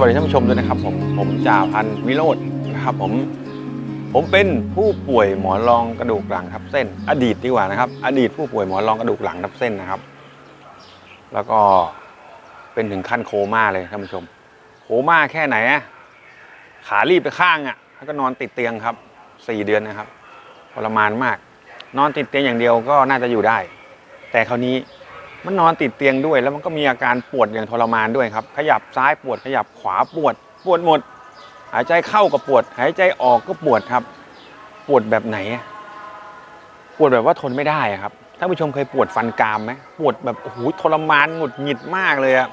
วัสดีท่านผู้ชมด้วยนะครับผมผมจ่าพันวิโรจน์นะครับผมผมเป็นผู้ป่วยหมอนรองกระดูกหลังทับเส้น อดีตดีกว่านะครับ อดีตผู้ป่วยหมอนรองกระดูกหลังทับเส้นนะครับ แล้วก็เป็นถึงขั้นโคม่าเลยท่านผู้ชม โคม่าแค่ไหนอะขาลีบไปข้างอะแล้วก็นอนติดเตียงครับสี่เดือนนะครับทรมานมาก นอนติดเตียงอย่างเดียวก็น่าจะอยู่ได้ แต่คราวนี้ มันนอนติดเตียงด้วย แล้วมันก็มีอาการปวดอย่างทรมานด้วยครับ ขยับซ้ายปวด ขยับขวาปวด ปวดหมด หายใจเข้าก็ปวด หายใจออกก็ปวดครับ ปวดแบบไหน ปวดแบบว่าทนไม่ได้ครับท่านผู้ชมเคยปวดฟันกรามไหมปวดแบบโอ้โหทรมานหงุดหงิดมากเลยอะ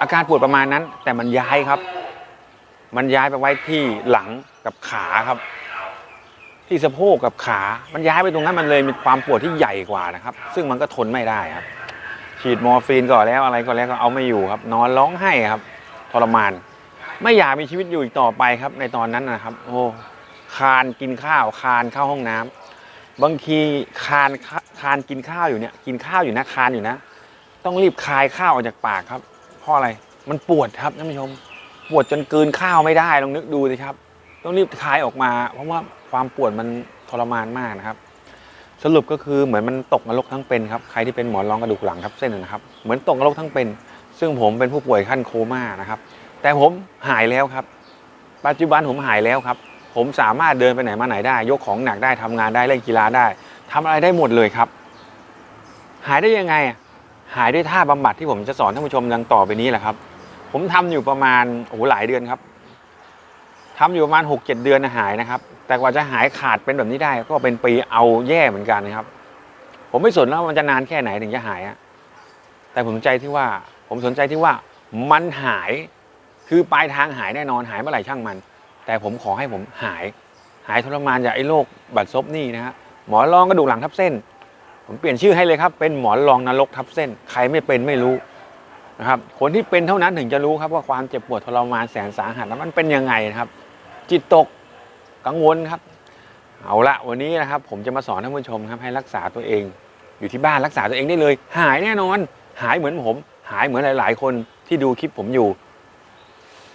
อาการปวดประมาณนั้น แต่มันย้ายครับ มันย้ายไปไว้ที่หลังกับขาครับ ที่สะโพกกับขา มันย้ายไปตรงนั้นมันเลยมีความปวดที่ใหญ่กว่านะครับ ซึ่งมันก็ทนไม่ได้ครับ ฉีดมอร์ฟีนก่อนแล้วอะไรก็แล้วก็เอาไม่อยู่ครับ นอนร้องไห้ครับ ทรมาน ไม่อยากมีชีวิตอยู่อีกต่อไปครับ ในตอนนั้นนะครับ โอ้คานกินข้าวคานเข้าห้องน้ำบางทีคานคานกินข้าวอยู่เนี่ย กินข้าวอยู่นะคานอยู่นะ ต้องรีบคายข้าวออกจากปากครับเพราะอะไรมันปวดครับท่านผู้ชมปวดจนกลืนข้าวไม่ได้ลองนึกดูสิครับ ต้องรีบคายออกมา เพราะว่า ความปวดมันทรมานมากนะครับ สรุปก็คือเหมือนมันตกนรกทั้งเป็นครับใครที่เป็นหมอนรองกระดูกหลังทับเส้นนะครับ เหมือนตกนรกทั้งเป็น ซึ่งผมเป็นผู้ป่วยขั้นโคม่านะครับ แต่ผมหายแล้วครับ ปัจจุบันผมหายแล้วครับ ผมสามารถเดินไปไหนมาไหนได้ ยกของหนักได้ทำงานได้เล่นกีฬาได้ทำอะไรได้หมดเลยครับ หายได้ยังไง หายด้วยท่าบำบัดที่ผมจะสอนท่านผู้ชมดังต่อไปนี้แหละครับ ผมทำอยู่ประมาณโอ้หลายเดือนครับทำอยู่ประมาณ6กเเดือนหายนะครับ แต่กว่าจะหายขาดเป็นแบบนี้ได้ ก็เป็นปีเอาแย่เหมือนกันนะครับ ผมไม่สนแล้วามันจะนานแค่ไหนถึงจะหายอะแต่ผมสนใจที่ว่า ผมสนใจที่ว่ามันหายคือปลายทางหายแน่นอนหายเมื่อไหร่ช่างมัน แต่ผมขอให้ผมหาย หายทรมานจากไอ้โรคบัดซบนี่นะฮะหมอนรองกระดูกหลังทับเส้น ผมเปลี่ยนชื่อให้เลยครับ เป็นหมอนรองนรกทับเส้น ใครไม่เป็นไม่รู้นะครับคนที่เป็นเท่านั้นถึงจะรู้ครับว่าความเจ็บปวดทรมานแสนสาหัสแล้วมันเป็นยังไงนะครับ จิตตก กังวลครับ เอาละวันนี้นะครับ ผมจะมาสอนท่านผู้ชมครับให้รักษาตัวเอง อยู่ที่บ้านรักษาตัวเองได้เลย หายแน่นอน หายเหมือนผม หายเหมือนหลาย ๆ คนที่ดูคลิปผมอยู่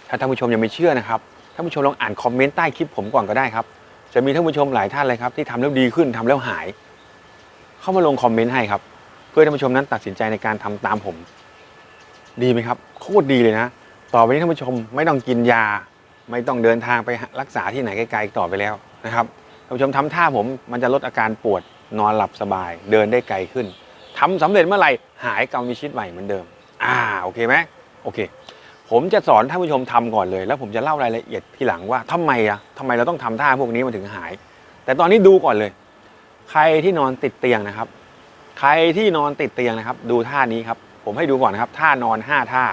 ถ้าท่านผู้ชมยังไม่เชื่อนะครับท่านผู้ชมลองอ่านคอมเมนต์ใต้คลิปผมก่อนก็ได้ครับ จะมีท่านผู้ชมหลายท่านเลยครับ ที่ทำแล้วดีขึ้นทำแล้วหาย เข้ามาลงคอมเมนต์ให้ครับ เพื่อท่านผู้ชมนั้นตัดสินใจในการทำตามผม ดีไหมครับโคตรดีเลยนะ ต่อไปนี้ท่านผู้ชมไม่ต้องกินยา ไม่ต้องเดินทางไปรักษาที่ไหนไกลๆต่อไปแล้วนะครับท่านผู้ชมทำท่าผมมันจะลดอาการปวดนอนหลับสบาย เดินได้ไกลขึ้นทำสำเร็จเมื่อไหร่หายกำมีชีวิตใหม่เหมือนเดิม อ่าโอเคไหมโอเค ผมจะสอนท่านผู้ชมทำก่อนเลย แล้วผมจะเล่ารายละเอียดทีหลังว่าทำไมอะทำไมเราต้องทำท่าพวกนี้มันถึงหาย แต่ตอนนี้ดูก่อนเลย ใครที่นอนติดเตียงนะครับ ใครที่นอนติดเตียงนะครับ ดูท่านี้ครับ ผมให้ดูก่อนนะครับ ท่านอน5ท่า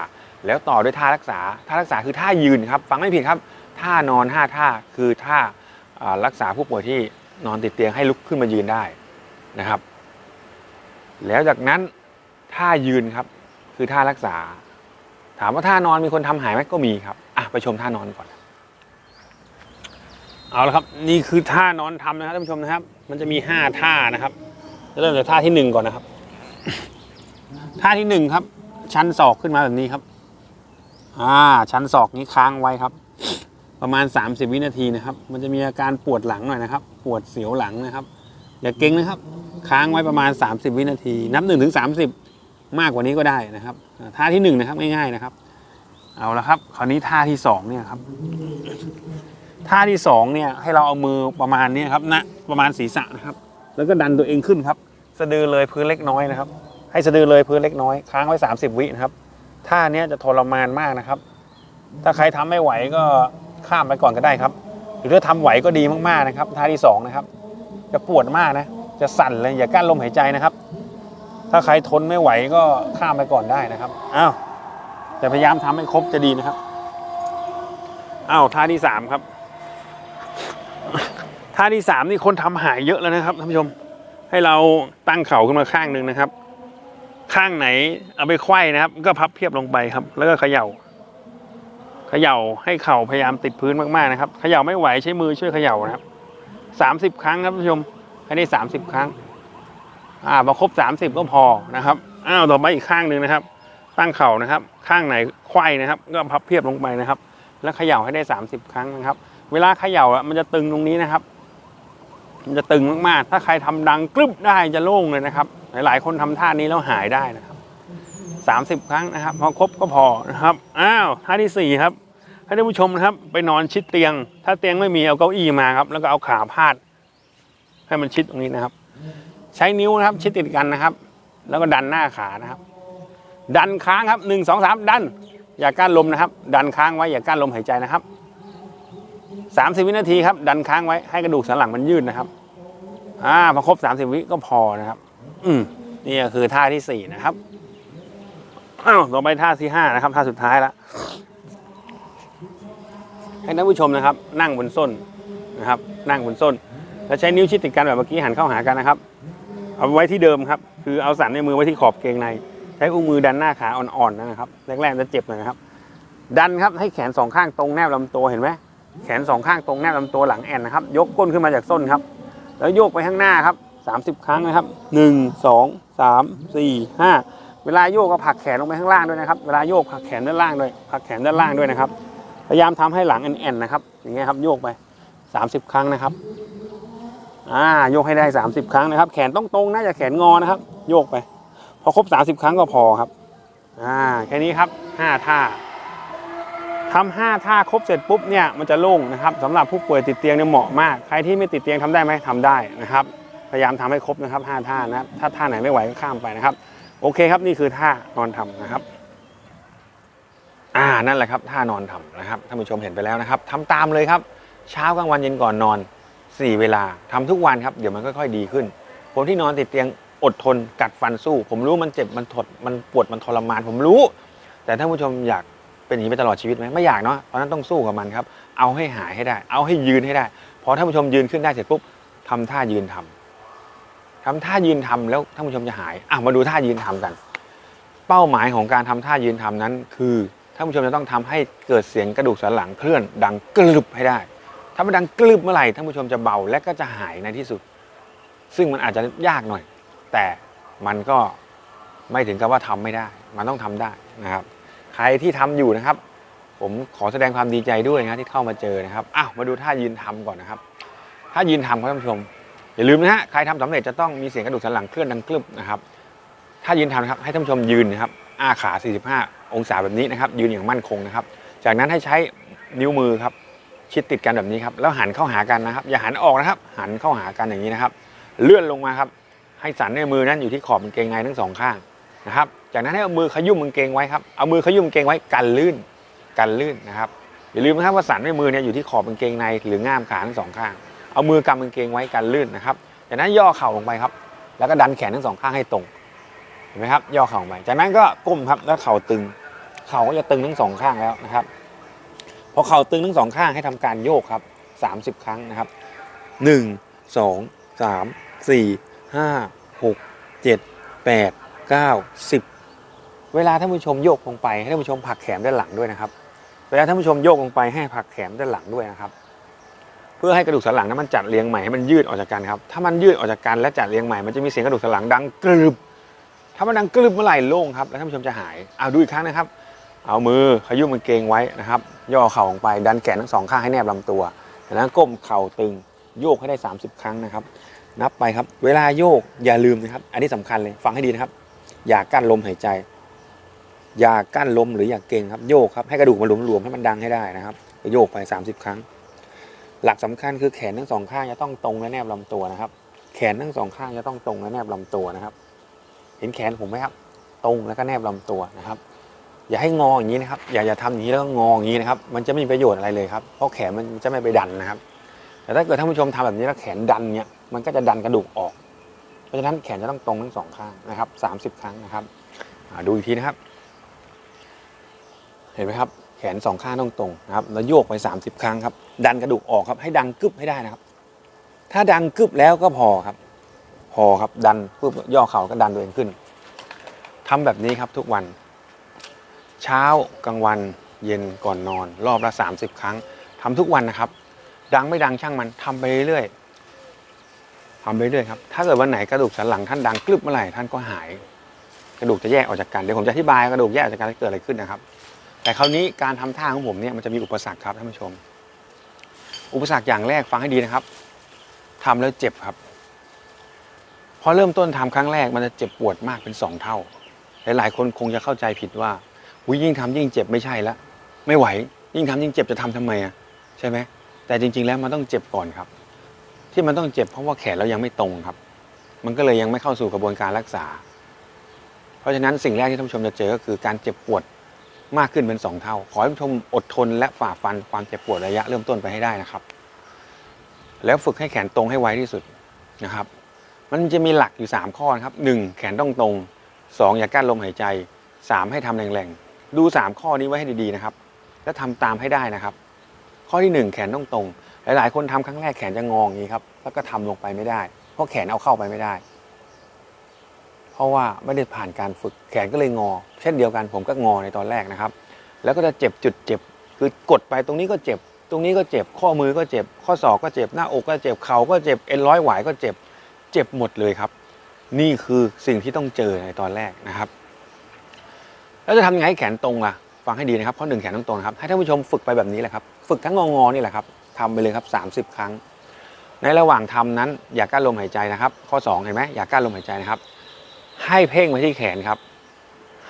แล้วต่อด้วยท่ารักษา ท่ารักษาคือท่ายืนครับ ฟังไม่ผิดครับ ท่านอน 5 ท่าคือท่ารักษาผู้ป่วยที่นอนติดเตียงให้ลุกขึ้นมายืนได้นะครับ แล้วจากนั้นท่ายืนครับ คือท่ารักษา ถามว่าท่านอนมีคนทำหายไหมก็มีครับอะไปชมท่านอนก่อน เอาละครับ นี่คือท่านอนทำนะครับท่านผู้ชมนะครับ มันจะมีห้าท่านะครับเริ่มจากท่าที่หนึ่งก่อนนะครับ ท่าที่หนึ่งครับ ชันศอกขึ้นมาแบบนี้ครับ อ่า ชั้นศอกนี้ค้างไว้ครับ ประมาณ 30 วินาทีนะครับ มันจะมีอาการปวดหลังหน่อยนะครับ ปวดเสียวหลังนะครับ อย่าเก่งนะครับ ค้างไว้ประมาณ 30 วินาที นับ1ถึง30 มากกว่านี้ก็ได้นะครับ ท่าที่หนึ่งนะครับง่ายๆนะครับ เอาละครับ คราวนี้ท่าที่สองเนี่ยครับท่าที่สองเนี่ยให้เราเอามือประมาณนี้ครับณประมาณศีรษะนะครับ แล้วก็ดันตัวเองขึ้นครับ สะดือเลยพื้นเล็กน้อยนะครับ ให้สะดือเลยพื้นเล็กน้อย ค้างไว้ 30 วินะครับ ท่าเนี้ยจะทรมานมากนะครับ ถ้าใครทำไม่ไหวก็ข้ามไปก่อนก็ได้ครับ หรือถ้าทำไหวก็ดีมากๆนะครับ ท่าที่สองนะครับ จะปวดมากนะ จะสั่นเลยอย่ากั้นลมหายใจนะครับ ถ้าใครทนไม่ไหวก็ข้ามไปก่อนได้นะครับอ้าวแต่พยายามทำให้ครบจะดีนะครับอ้าวท่าที่สามครับท่าที่สามนี่คนทำหายเยอะแล้วนะครับท่านผู้ชม ให้เราตั้งเข่าขึ้นมาข้างหนึ่งนะครับ ข้างไหนเอาไปไขว้นะครับ ก็พับเพียบลงไปครับ แล้วก็เขย่า เขย่าให้เข่าพยายามติดพื้นมากๆนะครับ เขย่าไม่ไหวใช้มือช่วยเขย่านะครับสามสิบครั้งครับท่านผู้ชมให้ได้สามสิบครั้ง อ่าพอครบสามสิบก็พอนะครับ อ้าวต่อไปอีกข้างหนึ่งนะครับ ตั้งเข่านะครับ ข้างไหนไขว้นะครับ ก็พับเพียบลงไปนะครับ แล้วเขย่าให้ได้30ครั้งนะครับ เวลาเขย่าอะมันจะตึงตรงนี้นะครับ มันจะตึงมากๆ ถ้าใครทำดังกรึบได้จะโล่งเลยนะครับ หลายๆ คนทำท่านี้แล้วหายได้นะครับ 30 ครั้งนะครับ พอครบก็พอนะครับ อ้าวท่าที่สี่ครับให้ท่านผู้ชมนะครับ ไปนอนชิดเตียง ถ้าเตียงไม่มีเอาเก้าอี้มาครับ แล้วก็เอาขาพาด ให้มันชิดตรงนี้นะครับ ใช้นิ้วนะครับชิดติดกันนะครับ แล้วก็ดันหน้าขานะครับ ดันค้างครับหนึ่งสองสามดัน อย่ากั้นลมนะครับ ดันค้างไว้อย่ากั้นลมหายใจนะครับสามสิบวินาทีครับ ดันค้างไว้ให้กระดูกสันหลังมันยืดนะครับ อ่าพอครบสามสิบวิก็พอนะครับ อืมนี่ก็คือท่าที่สี่นะครับอ้าวต่อไปท่าที่ห้านะครับ ท่าสุดท้ายละให้ท่านผู้ชมนะครับ นั่งบนส้นนะครับ นั่งบนส้น แล้วใช้นิ้วชิดติดกันแบบเมื่อกี้หันเข้าหากันนะครับ เอาไว้ที่เดิมครับ คือเอาสันในมือไว้ที่ขอบเกงใน ใช้อุ้งมือดันหน้าขาอ่อนๆนะครับ แรกๆจะเจ็บหน่อยนะครับ ดันครับให้แขนสองข้างตรงแนบลำตัวเห็นไหมแขนสองข้างตรงแนบลำตัวหลังแอนนะครับ ยกก้นขึ้นมาจากส้นครับ แล้วโยกไปข้างหน้าครับ 30 ครั้งนะครับ 1 2 3 4 5 เวลาโยกก็ผลักแขนลงไปข้างล่างด้วยนะครับ เวลาโยกผลักแขนด้านล่างด้วยผลักแขนด้านล่างด้วยนะครับ พยายามทำให้หลังแอนๆนะครับ อย่างเงี้ยครับโยกไป 30 ครั้งนะครับ อ่าโยกให้ได้ 30 ครั้งนะครับ แขนต้องตรงนะอย่าแขนงอนะครับ โยกไป พอครบ 30 ครั้งก็พอครับ อ่าแค่นี้ครับ 5 ท่า ทำห้าท่าครบเสร็จปุ๊บเนี่ยมันจะโล่งนะครับสำหรับผู้ป่วยติดเตียงเนี่ยเหมาะมาก ใครที่ไม่ติดเตียงทำได้ไหมทำได้นะครับ พยายามทำให้ครบนะครับห้าท่านะ ถ้าท่าไหนไม่ไหวก็ข้ามไปนะครับ โอเคครับนี่คือท่านอนทำนะครับ อ่านั่นแหละครับท่านอนทำนะครับท่านผู้ชมเห็นไปแล้วนะครับทำตามเลยครับ เช้ากลางวันเย็นก่อนนอน 4 เวลาทำทุกวันครับเดี๋ยวมันค่อยๆดีขึ้นผมที่นอนติดเตียงอดทนกัดฟันสู้ ผมรู้มันเจ็บมันทดมันปวดมันทรมานผมรู้ แต่ท่านผู้ชมอยาก เป็นอย่างนี้ไปตลอดชีวิตไหมไม่อยากเนาะเพราะนั้นต้องสู้กับมันครับ เอาให้หายให้ได้ เอาให้ยืนให้ได้ พอท่านผู้ชมยืนขึ้นได้เสร็จปุ๊บทำท่ายืนทำทำท่ายืนทำแล้วท่านผู้ชมจะหายอะมาดูท่ายืนทำกัน เป้าหมายของการทำท่ายืนทำนั้น คือท่านผู้ชมจะต้องทำให้เกิดเสียงกระดูกสันหลังเคลื่อน ดังกรึบให้ได้ ถ้ามันดังกรึบเมื่อไหร่ท่านผู้ชมจะเบาและก็จะหายในที่สุด ซึ่งมันอาจจะยากหน่อย แต่มันก็ไม่ถึงกับว่าทำไม่ได้ มันต้องทำได้นะครับ รที่ทำอยู่นะครับ ผมขอแสดงความดีใจด้วยนะที่เข้ามาเจอนะครับอ้าวมาดูท่ายืนทำก่อนนะครับท่ายืนทำครับท่านผู้ชมอย่าลืมนะฮะใครทำสำเร็จจะต้องมีเสียงกระดูกสันหลังเคลื่อนดังกรึบนะครับถ้ายืนทำนะครับให้ท่านผู้ชมยืนนะครับอ้าขา 45 องศาแบบนี้นะครับ ยืนอย่างมั่นคงนะครับ จากนั้นให้ใช้นิ้วมือครับชิดติดกันแบบนี้ครับแล้วหันเข้าหากันนะครับ อย่าหันออกนะครับ หันเข้าหากันอย่างนี้นะครับ เลื่อนลงมาครับ ให้สันในมือนั้นอยู่ที่ขอบกางเกงในทั้งสองข้างนะครับ จากนั้นให้เอามือขยุ่มกางเกงไว้ครับ เอามือขยุ่มกางเกงไว้กันลื่น กันลื่นนะครับ อย่าลืมนะครับว่าสันในมือเนี่ยอยู่ที่ขอบกางเกงในหรือง่ามขาทั้งสองข้าง เอามือกำกางเกงไว้กันลื่นนะครับ จากนั้นย่อเข่าลงไปครับ แล้วก็ดันแขนทั้งสองข้างให้ตรง เห็นไหมครับ ย่อเข่าลงไป จากนั้นก็ก้มครับแล้วเข่าตึง เข่าก็จะตึงทั้งสองข้างแล้วนะครับ พอเข่าตึงทั้งสองข้างให้ทำการโยกครับ 30 ครั้งนะครับ 1 2 3 4 5 6 7 8 9 10 เวลาท่านผู้ชมโยกลงไปให้ท่านผู้ชมผลักแขนด้านหลังด้วยนะครับ เวลาท่านผู้ชมโยกลงไปให้ผลักแขนด้านหลังด้วยนะครับ เพื่อให้กระดูกสันหลังนั้นมันจัดเรียงใหม่ให้มันยืดออกจากกันครับ ถ้ามันยืดออกจากกันและจัดเรียงใหม่ มันจะมีเสียงกระดูกสันหลังดังกรึบ ถ้ามันดังกรึบเมื่อไหร่โล่งครับ แล้วท่านผู้ชมจะหาย เอาดูอีกครั้งนะครับ เอามือขยุ้มกางเกงไว้นะครับ ย่อเข่าลงไปดันแขนทั้งสองข้างให้แนบลำตัวจากนั้นก้มเข่าตึงโยกให้ได้ 30 ครั้งนะครับ นับไปครับ เวลาโยกอย่าลืมนะครับ อันนี้สำคัญเลย ฟังให้ดีนะครับ อย่ากั้นลมหายใจ อย่ากั้นลมหรืออย่าเก่งครับโยกครับให้กระดูกมันหลวมๆให้มันดังให้ได้นะครับโยกไป 30 ครั้ง หลักสำคัญคือแขนทั้งสองข้างจะต้องตรงและแนบลำตัวนะครับ แขนทั้งสองข้างจะต้องตรงและแนบลำตัวนะครับ เห็นแขนผมไหมครับ ตรงแล้วก็แนบลำตัวนะครับ อย่าให้งออย่างนี้นะครับอย่าอย่าทำอย่างนี้แล้วก็งออย่างนี้นะครับ มันจะไม่มีประโยชน์อะไรเลยครับเพราะแขนมันจะไม่ไปดันนะครับ แต่ถ้าเกิดท่านผู้ชมทำแบบนี้แล้วแขนดันเนี่ยมันก็จะดันกระดูกออก เพราะฉะนั้นแขนจะต้องตรงทั้งสองข้างนะครับ30 ครั้งนะครับดูอีกทีนะครับ ห็นไหมครับแขนสองข้างต้องตรงนะครับแล้วโยกไป 30 ครั้งครับ ดันกระดูกออกครับให้ดังกึบให้ได้นะครับ ถ้าดังกึบแล้วก็พอครับ พอครับดันปุ๊บย่อเข่าก็ดันตัวเองขึ้นทำแบบนี้ครับทุกวัน เช้ากลางวันเย็นก่อนนอน รอบละ 30 ครั้งทำทุกวันนะครับ ดังไม่ดังช่างมันทำไปเรื่อยทำไปเรื่อยครับ ถ้าเกิดวันไหนกระดูกสันหลังท่านดังกลึบเมื่อไหร่ท่านก็หาย กระดูกจะแยกออกจากกัน เดี๋ยวผมจะอธิบายกระดูกแยกออกจากกันจะเกิดอะไรขึ้นนะครับ แต่คราวนี้การทำท่าของผมเนี่ยมันจะมีอุปสรรคครับท่านผู้ชม อุปสรรคอย่างแรกฟังให้ดีนะครับทำแล้วเจ็บครับ พอเริ่มต้นทำครั้งแรกมันจะเจ็บปวดมากเป็นสองเท่า หลายๆคนคงจะเข้าใจผิดว่าอุ๊ยยิ่งทำยิ่งเจ็บไม่ใช่ละไม่ไหว ยิ่งทำยิ่งเจ็บจะทำทำไมอะใช่ไหมแต่จริง ๆ แล้วมันต้องเจ็บก่อนครับ ที่มันต้องเจ็บเพราะว่าแขนเรายังไม่ตรงครับ มันก็เลยยังไม่เข้าสู่กระบวนการรักษา เพราะฉะนั้นสิ่งแรกที่ท่านผู้ชมจะเจอก็คือการเจ็บปวด มากขึ้นเป็นสองเท่า ขอให้ผู้ชมอดทนและฝ่าฟันความเจ็บปวดระยะเริ่มต้นไปให้ได้นะครับ แล้วฝึกให้แขนตรงให้ไวที่สุดนะครับ มันจะมีหลักอยู่ 3 ข้อนะครับ 1. แขนต้องตรง 2. อย่ากั้นลมหายใจ 3. ให้ทำแรงๆ ดู 3 ข้อนี้ไว้ให้ดีๆนะครับ แล้วทำตามให้ได้นะครับ ข้อที่ 1 แขนต้องตรง หลายๆ คนทำครั้งแรกแขนจะงออย่างนี้ครับ แล้วก็ทำลงไปไม่ได้ เพราะแขนเอาเข้าไปไม่ได้ ราะว่าไม่ได้ผ่านการฝึกแขนก็เลยงอ เช่นเดียวกันผมก็งอในตอนแรกนะครับ แล้วก็จะเจ็บจุดเจ็บ คือกดไปตรงนี้ก็เจ็บ ตรงนี้ก็เจ็บ ข้อมือก็เจ็บ ข้อศอกก็เจ็บ หน้าอกก็เจ็บ เข่าก็เจ็บ เอ็นร้อยหวายก็เจ็บ เจ็บหมดเลยครับ นี่คือสิ่งที่ต้องเจอในตอนแรกนะครับ แล้วจะทำยังไงให้แขนตรงล่ะ ฟังให้ดีนะครับ ข้อหนึ่งแขนต้องตรงนะครับ ให้ท่านผู้ชมฝึกไปแบบนี้แหละครับ ฝึกทั้งงองอๆนี่แหละครับทำไปเลยครับ 30 ครั้ง ในระหว่างทำนั้นอย่ากั้นลมหายใจนะครับ ข้อ 2 เห็นไหมอย่ากั้นลมหายใจนะครับ ให้เพ่งไปที่แขนครับ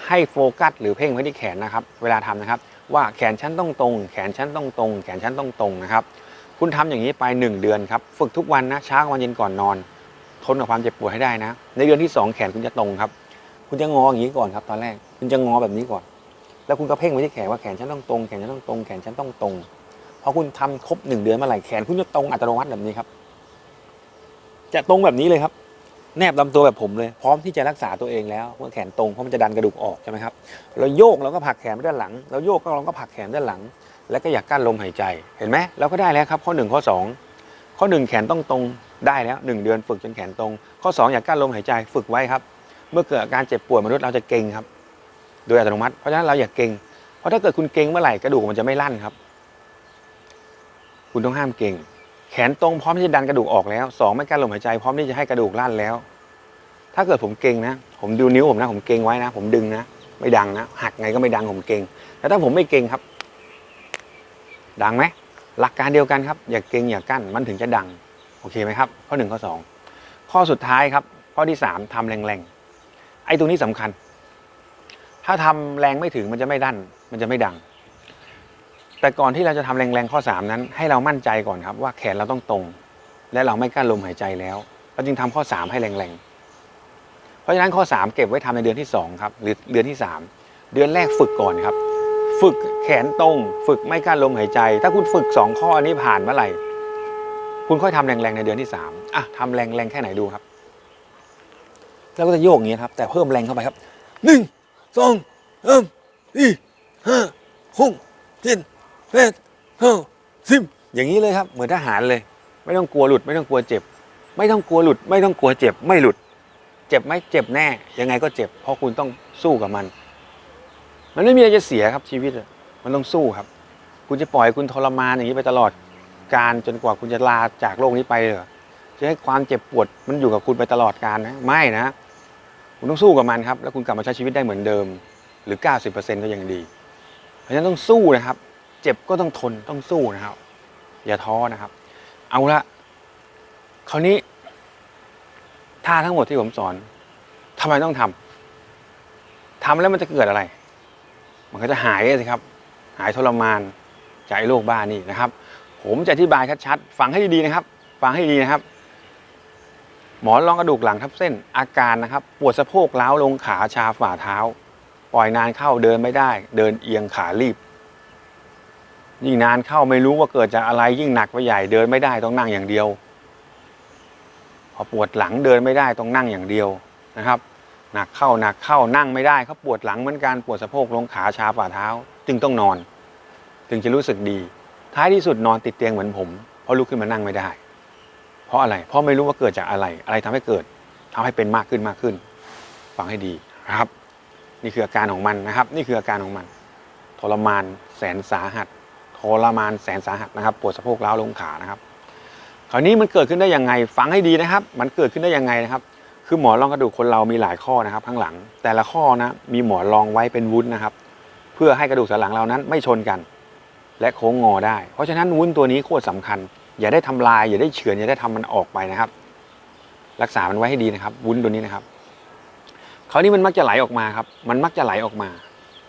ให้โฟกัสหรือเพ่งไปที่แขนนะครับ เวลาทำนะครับ ว่าแขนฉันต้องตรง แขนฉันต้องตรง แขนฉันต้องตรงนะครับ คุณทำอย่างนี้ไป 1 เดือนครับ ฝึกทุกวันนะเช้ากลางวันเย็นก่อนนอน ทนกับความเจ็บปวดให้ได้นะ ในเดือนที่ 2 แขนคุณจะตรงครับ คุณจะงออย่างนี้ก่อนครับ ตอนแรก คุณจะงอแบบนี้ก่อน แล้วคุณก็เพ่งไปที่แขนว่าแขนฉันต้องตรง แขนฉันต้องตรง แขนฉันต้องตรง พอคุณทำครบหนึ่งเดือนเมื่อไหร่แขนคุณจะตรงอัตโนมัติแบบนี้ครับ จะตรงแบบนี้เลยครับ แนบลำตัวแบบผมเลย พร้อมที่จะรักษาตัวเองแล้วเมื่อแขนตรงเพราะมันจะดันกระดูกออกใช่ไหมครับเราโยกเราก็ผลักแขนไปด้านหลังเราโยกก็เราก็ผลักแขนด้านหลัง แล้วก็อยากกั้นลมหายใจเห็นไหมเราก็ได้แล้วครับ ข้อหนึ่งข้อสองข้อหนึ่งแขนต้องตรงได้แล้วหนึ่งเดือนฝึกจนแขนตรง ข้อสองอยากกั้นลมหายใจฝึกไว้ครับ เมื่อเกิดอาการเจ็บปวดมนุษย์เราจะเกร็งครับ โดยอัตโนมัติเพราะฉะนั้นเราอย่าเกร็งเพราะถ้าเกิดคุณเกร็งเมื่อไหร่กระดูกมันจะไม่ลั่นครับ คุณต้องห้ามเกร็ง แขนตรงพร้อมที่จะดันกระดูกออกแล้วสองไม่กั้นลมหายใจพร้อมที่จะให้กระดูกลั่นแล้ว ถ้าเกิดผมเกร็งนะ ผมดูนิ้วผมนะ ผมเกร็งไว้นะ ผมดึงนะไม่ดังนะหักไงก็ไม่ดังผมเกร็งแต่ถ้าผมไม่เกร็งครับ ดังไหมหลักการเดียวกันครับ อย่าเกร็งอย่ากั้นมันถึงจะดังโอเคไหมครับ ข้อหนึ่งข้อสองข้อสุดท้ายครับ ข้อที่สามทำแรงๆไอ้ตรงนี้สำคัญ ถ้าทำแรงไม่ถึงมันจะไม่ดันมันจะไม่ดัง แต่ก่อนที่เราจะทำแรงๆข้อ 3 นั้น ให้เรามั่นใจก่อนครับว่าแขนเราต้องตรง และเราไม่กั้นลมหายใจแล้วเราจึงทำข้อ 3 ให้แรงๆ เพราะฉะนั้นข้อ 3 เก็บไว้ทำในเดือนที่2ครับหรือเดือนที่ 3 เดือนแรกฝึกก่อนครับ ฝึกแขนตรง ฝึกไม่กั้นลมหายใจ ถ้าคุณฝึก 2 ข้อนี้ผ่านเมื่อไหร่คุณค่อยทำแรงๆในเดือนที่3อะทำแรงๆแค่ไหนดูครับแล้วก็จะโยกอย่างนี้ครับแต่เพิ่มแรงเข้าไปครับหนึ่งสองสามสี่ห้าหกเจ็ด แปดเก้าสิบอย่างนี้เลยครับ เหมือนทหารเลย ไม่ต้องกลัวหลุด ไม่ต้องกลัวเจ็บ ไม่ต้องกลัวหลุด ไม่ต้องกลัวเจ็บ ไม่หลุด เจ็บไหมเจ็บแน่ ยังไงก็เจ็บ เพราะคุณต้องสู้กับมัน มันไม่มีอะไรจะเสียครับชีวิตมันต้องสู้ครับ คุณจะปล่อยคุณทรมานอย่างนี้ไปตลอดการจนกว่าคุณจะลาจากโลกนี้ไปเหรอจะให้ความเจ็บปวดมันอยู่กับคุณไปตลอดการนะไม่นะ คุณต้องสู้กับมันครับ แล้วคุณกลับมาใช้ชีวิตได้เหมือนเดิม หรือ 90%ก็ยังดี เพราะฉะนั้นต้องสู้นะครับ เจ็บก็ต้องทนต้องสู้นะครับ อย่าท้อนะครับ เอาละคราวนี้ท่าทั้งหมดที่ผมสอนทำไมต้องทำทำแล้วมันจะเกิดอะไร มันก็จะหายสิครับ หายทรมานจากไอ้โรคบ้านี่นะครับ ผมจะอธิบายชัดๆฟังให้ดีๆนะครับ ฟังให้ดีนะครับ หมอนรองกระดูกหลังทับเส้นอาการนะครับ ปวดสะโพกล้าวลงขาชาฝ่าเท้า ปล่อยนานเข้าเดินไม่ได้ เดินเอียงขารีบ ยิ่งนานเข้าไม่รู้ว่าเกิดจากอะไรยิ่งหนักไปใหญ่เดินไม่ได้ต้องนั่งอย่างเดียว พอปวดหลังเดินไม่ได้ต้องนั่งอย่างเดียวนะครับหนักเข้าหนักเข้านั่งไม่ได้เขาปวดหลังเหมือนกันปวดสะโพกลงขาชาฝ่าเท้า จึงต้องนอน ถึงจะรู้สึกดี ท้ายที่สุดนอนติดเตียงเหมือนผม เพราะลุกขึ้นมานั่งไม่ได้ เพราะอะไร เพราะไม่รู้ว่าเกิดจากอะไร อะไรทำให้เกิดทำให้เป็นมากขึ้นมากขึ้น ฟังให้ดีนะครับ นี่คืออาการของมันนะครับ นี่คืออาการของมัน ทรมานแสนสาหัส ทรมานแสนสาหัสนะครับปวดสะโพกล้าวลงขานะครับคราวนี้มันเกิดขึ้นได้ยังไงฟังให้ดีนะครับ มันเกิดขึ้นได้ยังไงนะครับ คือหมอนรองกระดูกคนเรามีหลายข้อนะครับ ข้างหลัง แต่ละข้อนะมีหมอนรองไว้เป็นวุ้นนะครับ เพื่อให้กระดูกสันหลังเรานั้นไม่ชนกัน และโค้งงอได้ เพราะฉะนั้นวุ้นตัวนี้โคตรสำคัญ อย่าได้ทำลาย อย่าได้เฉือนอย่าได้ทำมันออกไปนะครับ รักษามันไว้ให้ดีนะครับ วุ้นตัวนี้นะครับคราวนี้มันมักจะไหลออกมาครับ มันมักจะไหลออกมา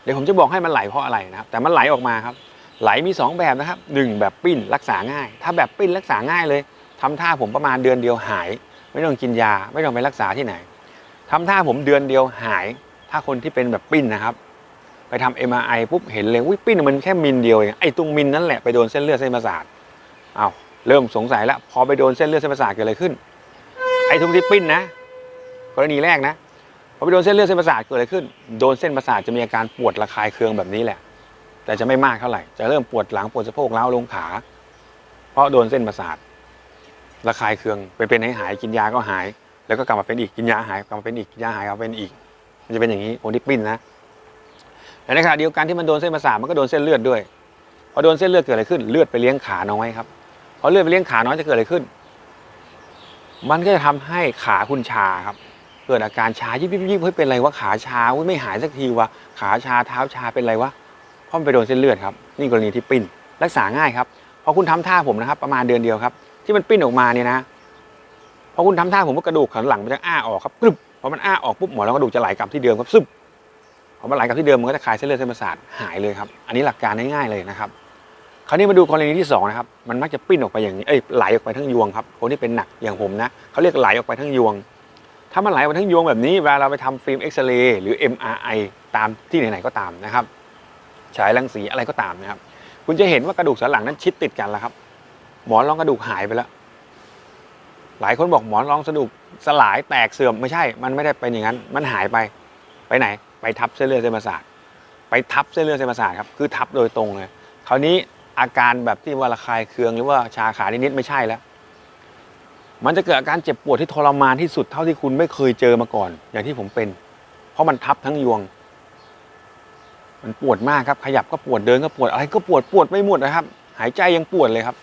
เดี๋ยวผมจะบอกให้มันไหลเพราะอะไรนะครับ แต่มันไหลออกมาครับ ไหลมีสองแบบนะครับหนึ่งแบบปิ้นรักษาง่าย ถ้าแบบปิ้นรักษาง่ายเลยทำท่าผมประมาณเดือนเดียวหาย ไม่ต้องกินยาไม่ต้องไปรักษาที่ไหนทำท่าผมเดือนเดียวหาย ถ้าคนที่เป็นแบบปิ้นนะครับ ไปทำ MRI ปุ๊บเห็นเลยวิปิ้นมันแค่มิลเดียวเองไอ้ตรงมิลนั่นแหละไปโดนเส้นเลือดเส้นประสาทเอาเริ่มสงสัยแล้วพอไปโดนเส้นเลือดเส้นประสาทเกิดอะไรขึ้น ไอ้ตรงที่ปิ้นนะกรณีแรกนะพอไปโดนเส้นเลือดเส้นประสาทเกิดอะไรขึ้น โดนเส้นประสาทจะมีอาการปวดระคายเคืองแบบนี้แหละ แต่จะไม่มากเท่าไหร่ จะเริ่มปวดหลังปวดสะโพกล้าวลงขา เพราะโดนเส้นประสาทระคายเคืองเป็นเป็นให้หายกินยาก็หาย แล้วก็กลับมาเป็นอีกกินยาหายกลับมาเป็นอีกกินยาหายกลับมาเป็นอีก มันจะเป็นอย่างนี้คนที่ปิ้นนะแต่ในขณะเดียวกันที่มันโดนเส้นประสาทมันก็โดนเส้นเลือดด้วยพอโดนเส้นเลือดเกิดอะไรขึ้น เลือดไปเลี้ยงขาน้อยครับพอเลือดไปเลี้ยงขาน้อยจะเกิดอะไรขึ้น มันก็จะทำให้ขาคุณชาครับ เกิดอาการชายิบยิบยิบเฮ้ยเป็นไรวะขาชาไม่หายสักทีวะขาชาเท้าชาเป็นไรวะ เพราะมันไปโดนเส้นเลือดครับนี่กรณีที่ปิ้นรักษาง่ายครับพอคุณทำท่าผมนะครับ ประมาณเดือนเดียวครับ ที่มันปิ้นออกมาเนี่ยนะพอคุณทำท่าผมว่ากระดูกสันหลังมันจะอ้าออกครับกรึบพอมันอ้าออกปุ๊บหมอนรองกระดูกจะไหลกลับที่เดิมครับซึบพอมันไหลกลับที่เดิมมันก็จะคลายเส้นเลือดเส้นประสาทหายเลยครับ อันนี้หลักการง่ายๆเลยนะครับคราวนี้มาดูกรณีที่สองนะครับมันมักจะปิ้นออกไปอย่างนี้เอ้ยไหลออกไปทั้งยวงครับคนที่เป็นหนักอย่างผมนะเขาเรียกไหลออกไปทั้งยวง ถ้ามันไหลออกไปทั้งยวงแบบนี้เวลาเราไปทำฟิล์มเอ็กซเรย์หรือ MRI ตามที่ไหนๆก็ตามนะครับ ฉายรังสีอะไรก็ตามนะครับ คุณจะเห็นว่ากระดูกสันหลังนั้นชิดติดกันแล้วครับ หมอนรองกระดูกหายไปแล้ว หลายคนบอกหมอนรองกระดูกสลายแตกเสื่อมไม่ใช่ มันไม่ได้เป็นอย่างนั้น มันหายไป ไปไหน ไปทับเส้นเลือดเส้นประสาท ไปทับเส้นเลือดเส้นประสาทครับ คือทับโดยตรงเลย คราวนี้อาการแบบที่ว่าระคายเคืองหรือว่าชาขานิดๆไม่ใช่แล้ว มันจะเกิดอาการเจ็บปวดที่ทรมานที่สุดเท่าที่คุณไม่เคยเจอมาก่อน อย่างที่ผมเป็น เพราะมันทับทั้งยวง มันปวดมากครับ ขยับก็ปวดเดินก็ปวดอะไรก็ปวดปวดไม่หมดนะครับ หายใจยังปวดเลยครับ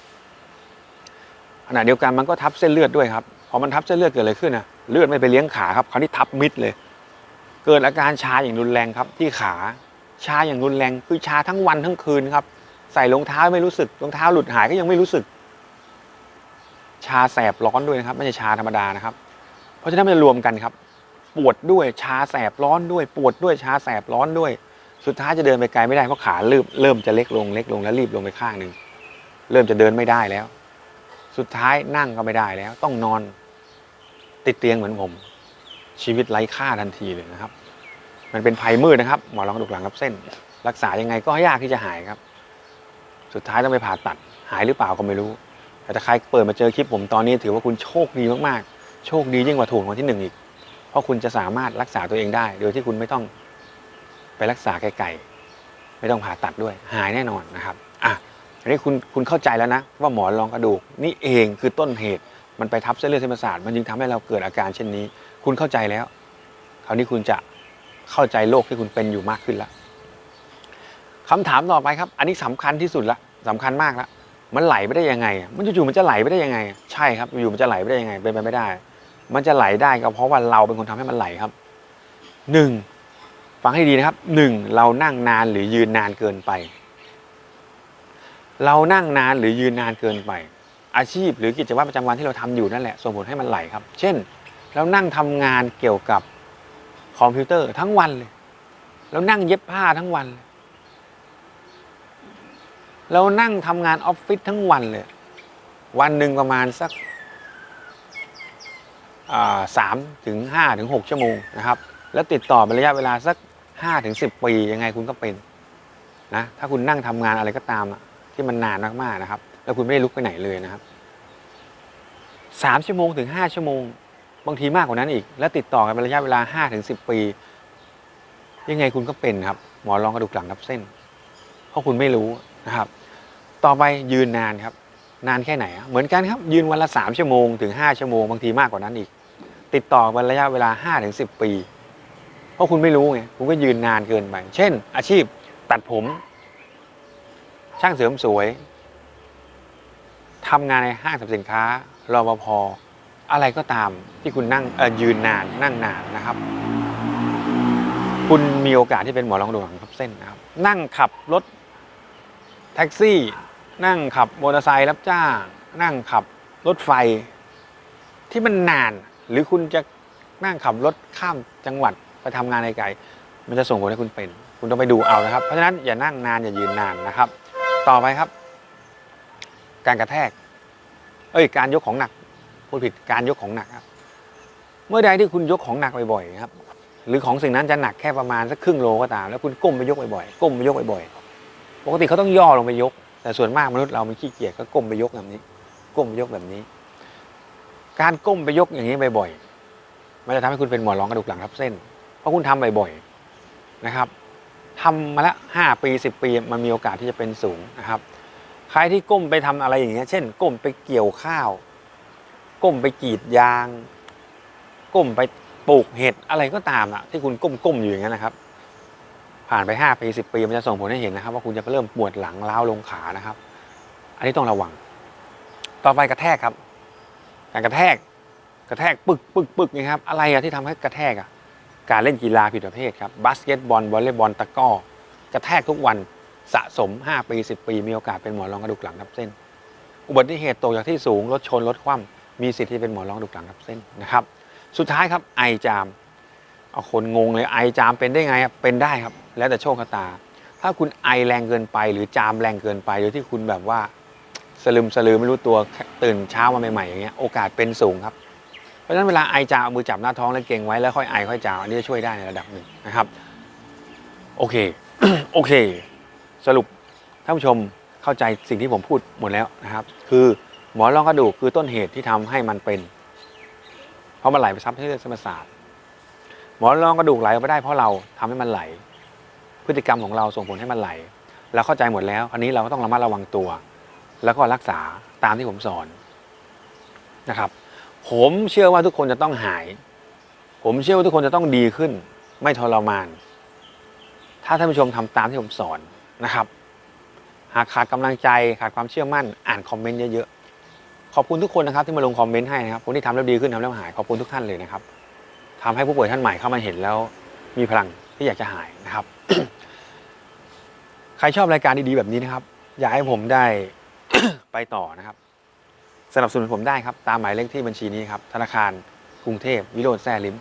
ขณะเดียวกันมันก็ทับเส้นเลือดด้วยครับพอมันทับเส้นเลือดเกิดอะไรขึ้นนะเลือดไม่ไปเลี้ยงขาครับคราวนี้ทับมิดเลย เกิดอาการชาอย่างรุนแรงครับ ที่ขาชาอย่างรุนแรง คือชาทั้งวันทั้งคืนครับ ใส่รองเท้าไม่รู้สึกรองเท้าหลุดหายก็ยังไม่รู้สึก ชาแสบร้อนด้วยนะครับ ไม่ใช่ชาธรรมดานะครับ เพราะฉะนั้นมันรวมกันครับ ปวดด้วยชาแสบร้อนด้วย ปวดด้วยชาแสบร้อนด้วย สุดท้ายจะเดินไปไกลไม่ได้เพราะขาเริ่มเริ่มจะเล็กลงเล็กลงแล้วรีบลงไปข้างหนึ่งเริ่มจะเดินไม่ได้แล้ว สุดท้ายนั่งก็ไม่ได้แล้ว ต้องนอนติดเตียงเหมือนผม ชีวิตไร้ค่าทันทีเลยนะครับ มันเป็นภัยมืดนะครับ หมอรองกระดูกหลังทับเส้น รักษายังไงก็ยากที่จะหายครับ สุดท้ายต้องไปผ่าตัดหายหรือเปล่าก็ไม่รู้ แต่ถ้าใครเปิดมาเจอคลิปผมตอนนี้ถือว่าคุณโชคดีมากๆ โชคดียิ่งกว่าถูกรางวัลที่หนึ่งอีก เพราะคุณจะสามารถรักษาตัวเองได้ โดยที่คุณไม่ต้อง ไปรักษาไกลๆไม่ต้องผ่าตัดด้วยหายแน่นอนนะครับอะอันนี้คุณคุณเข้าใจแล้วนะ ว่าหมอนรองกระดูกนี่เองคือต้นเหตุมันไปทับเส้นเลือดเส้นประสาทมันจึงทำให้เราเกิดอาการเช่นนี้ คุณเข้าใจแล้ว คราวนี้คุณจะเข้าใจโรคที่คุณเป็นอยู่มากขึ้นแล้วคำถามต่อไปครับ อันนี้สำคัญที่สุดละสำคัญมากละมันไหลไปได้ยังไง มันอยู่ๆมันจะไหลไปได้ยังไง ใช่ครับอยู่ๆมันจะไหลไปได้ยังไงเป็นไปไม่ได้ มันจะไหลได้ก็เพราะว่าเราเป็นคนทำให้มันไหลครับหนึ่ง ฟังให้ดีนะครับหนึ่งเรานั่งนานหรือยืนนานเกินไป เรานั่งนานหรือยืนนานเกินไป อาชีพหรือกิจวัตรประจำวันที่เราทำอยู่นั่นแหละส่งผลให้มันไหลครับ เช่น เรานั่งทำงานเกี่ยวกับคอมพิวเตอร์ทั้งวันเลยเรานั่งเย็บผ้าทั้งวันเลยเรานั่งทำงานออฟฟิศทั้งวันเลย วันหนึ่งประมาณสักสามถึงห้าถึงหกชั่วโมงนะครับ แล้วติดต่อเป็นระยะเวลาสัก ห้าถึงสิบปียังไงคุณก็เป็นนะถ้าคุณนั่งทำงานอะไรก็ตามที่มันนานมากๆนะครับ แล้วคุณไม่ได้ลุกไปไหนเลยนะครับสามชั่วโมงถึงห้าชั่วโมง บางทีมากกว่านั้นอีก แล้วติดต่อกันเป็นระยะเวลาห้าถึงสิบปี ยังไงคุณก็เป็นครับ หมอรองกระดูกหลังทับเส้น เพราะคุณไม่รู้นะครับ ต่อไปยืนนานครับ นานแค่ไหน เหมือนกันครับ ยืนวันละสามชั่วโมงถึงห้าชั่วโมง บางทีมากกว่านั้นอีก ติดต่อกันระยะเวลา5ถึง10ปี เพราะคุณไม่รู้ไงคุณก็ยืนนานเกินไป เช่น อาชีพตัดผม ช่างเสริมสวยทำงานในห้างสรรพสินค้ารปภอะไรก็ตามที่คุณนั่งยืนนานนั่งนานนะครับ คุณมีโอกาสที่เป็นหมอรองดูหลังทับเส้นนะครับ นั่งขับรถแท็กซี่ นั่งขับมอเตอร์ไซค์รับจ้าง นั่งขับรถไฟที่มันนาน หรือคุณจะนั่งขับรถข้ามจังหวัด ทำงานไกลๆมันจะส่งผลให้คุณเป็น คุณต้องไปดูเอานะครับ เพราะฉะนั้นอย่านั่งนานอย่ายืนนานนะครับ ต่อไปครับ การกระแทก เอ้ย การยกของหนักพูดผิดการยกของหนักครับ เมื่อใดที่คุณยกของหนักบ่อยๆครับ หรือของสิ่งนั้นจะหนักแค่ประมาณสักครึ่งโลก็ตาม แล้วคุณก้มไปยกบ่อยๆก้มไปยกบ่อยๆปกติเขาต้องย่อลงไปยก แต่ส่วนมากมนุษย์เรามันขี้เกียจก็ก้มไปยกแบบนี้ ก้มไปยกแบบนี้ การก้มไปยกอย่างนี้บ่อยๆมันจะทำให้คุณเป็นหมอนรองกระดูกหลังทับเส้น ราะคุณทำบ่อยๆนะครับทำมาแล้วห้าปีสิบปีมันมีโอกาสที่จะเป็นสูงนะครับ ใครที่ก้มไปทำอะไรอย่างเงี้ย เช่น ก้มไปเกี่ยวข้าว ก้มไปกรีดยาง ก้มไปปลูกเห็ดอะไรก็ตามอะที่คุณก้มๆอยู่อย่างนั้นนะครับ ผ่านไป5ปี10 ปีมันจะส่งผลให้เห็นนะครับ ว่าคุณจะเริ่มปวดหลังล้าวลงขานะครับ อันนี้ต้องระวัง ต่อไปกระแทกครับ การกระแทก กระแทกปึกปึกปึกนะครับ อะไรอะที่ทำให้กระแทกอะ การเล่นกีฬาผิดประเภทครับบาสเกตบอลวอลเลย์บอลตะก้อกระแทกทุกวันสะสม 5 ปี 10 ปี มีโอกาสเป็นหมอนรองกระดูกหลังทับเส้น อุบัติเหตุตกจากที่สูงรถชนรถคว่ำมีสิทธิ์ที่เป็นหมอนรองกระดูกหลังทับเส้นนะครับ สุดท้ายครับไอจามเอาคนงงเลยไอจามเป็นได้ไงเป็นได้ครับ แล้วแต่โชคชะตา ถ้าคุณไอแรงเกินไป หรือจามแรงเกินไปหรือที่คุณแบบว่าสลึมสลือไม่รู้ตัวตื่นเช้ามาใหม่ๆอย่างเงี้ยโอกาสเป็นสูงครับ เพราะฉะนั้นเวลาไอจามเอามือจับหน้าท้องแล้วเก่งไว้แล้วค่อยไอค่อยจามอันนี้จะช่วยได้ในระดับหนึ่งนะครับ โอเคโอเค สรุปท่านผู้ชมเข้าใจสิ่งที่ผมพูดหมดแล้วนะครับ คือหมอนรองกระดูกคือต้นเหตุที่ทำให้มันเป็น เพราะมันไหลไปซับเส้นเลือดส้นประสาทหมอนรองกระดูกไหลออกไปได้เพราะเราทำให้มันไหล พฤติกรรมของเราส่งผลให้มันไหลเราเข้าใจหมดแล้ว อันนี้เราก็ต้องระมัดระวังตัว แล้วก็รักษาตามที่ผมสอนนะครับ ผมเชื่อว่าทุกคนจะต้องหาย ผมเชื่อว่าทุกคนจะต้องดีขึ้น ไม่ทรมาน ถ้าท่านผู้ชมทำตามที่ผมสอนนะครับ หากขาดกำลังใจขาดความเชื่อมั่น อ่านคอมเมนต์เยอะๆ ขอบคุณทุกคนนะครับที่มาลงคอมเมนต์ให้นะครับคนที่ทำแล้วดีขึ้นทำแล้วหายขอบคุณทุกท่านเลยนะครับทำให้ผู้ป่วยท่านใหม่เข้ามาเห็นแล้วมีพลังที่อยากจะหายนะครับ ใครชอบรายการดีๆแบบนี้นะครับ อยากให้ผมได้ไปต่อนะครับ สนับสนุนผมได้ครับ ตามหมายเลขที่บัญชีนี้ครับ ธนาคารกรุงเทพวิโรจน์แซ่ลิม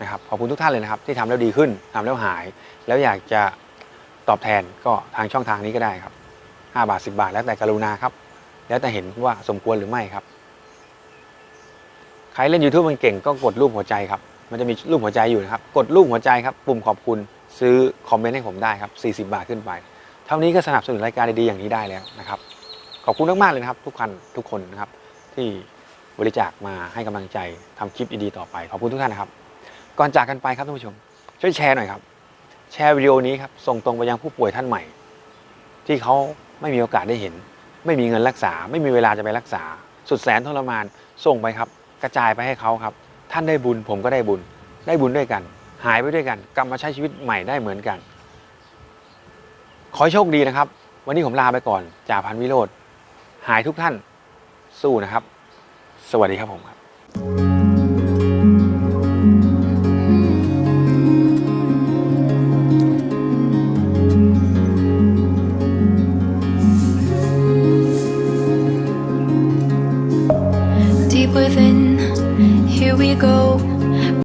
นะครับขอบคุณทุกท่านเลยนะครับ ที่ทำแล้วดีขึ้นทำแล้วหาย แล้วอยากจะตอบแทนก็ทางช่องทางนี้ก็ได้ครับ 5 บาท 10 บาท แล้วแต่กรุณาครับ แล้วแต่เห็นว่าสมควรหรือไม่ครับ ใครเล่น YouTube มันเก่งก็กดรูปหัวใจครับ มันจะมีรูปหัวใจอยู่นะครับ กดรูปหัวใจครับ ปุ่มขอบคุณซื้อคอมเมนต์ให้ผมได้ครับ 40 บาทขึ้นไป เท่านี้ก็สนับสนุนรายการดีๆอย่างนี้ได้แล้วนะครับ ขอบคุณมากๆเลยนะครับ ทุกคนทุกคนนะครับ ที่บริจาคมาให้กำลังใจทำคลิปดีๆต่อไป ขอบคุณทุกท่านนะครับ ก่อนจากกันไปครับท่านผู้ชม ช่วยแชร์หน่อยครับ แชร์วิดีโอนี้ครับส่งตรงไปยังผู้ป่วยท่านใหม่ ที่เขาไม่มีโอกาสได้เห็น ไม่มีเงินรักษา ไม่มีเวลาจะไปรักษา สุดแสนทรมาน ส่งไปครับ กระจายไปให้เขาครับ ท่านได้บุญ ผมก็ได้บุญ ได้บุญด้วยกัน หายไปด้วยกัน กลับมาใช้ชีวิตใหม่ได้เหมือนกัน ขอให้โชคดีนะครับ วันนี้ผมลาไปก่อนจ่าพันวิโรธ หายทุกท่านสู้นะครับ สวัสดีครับผมครับ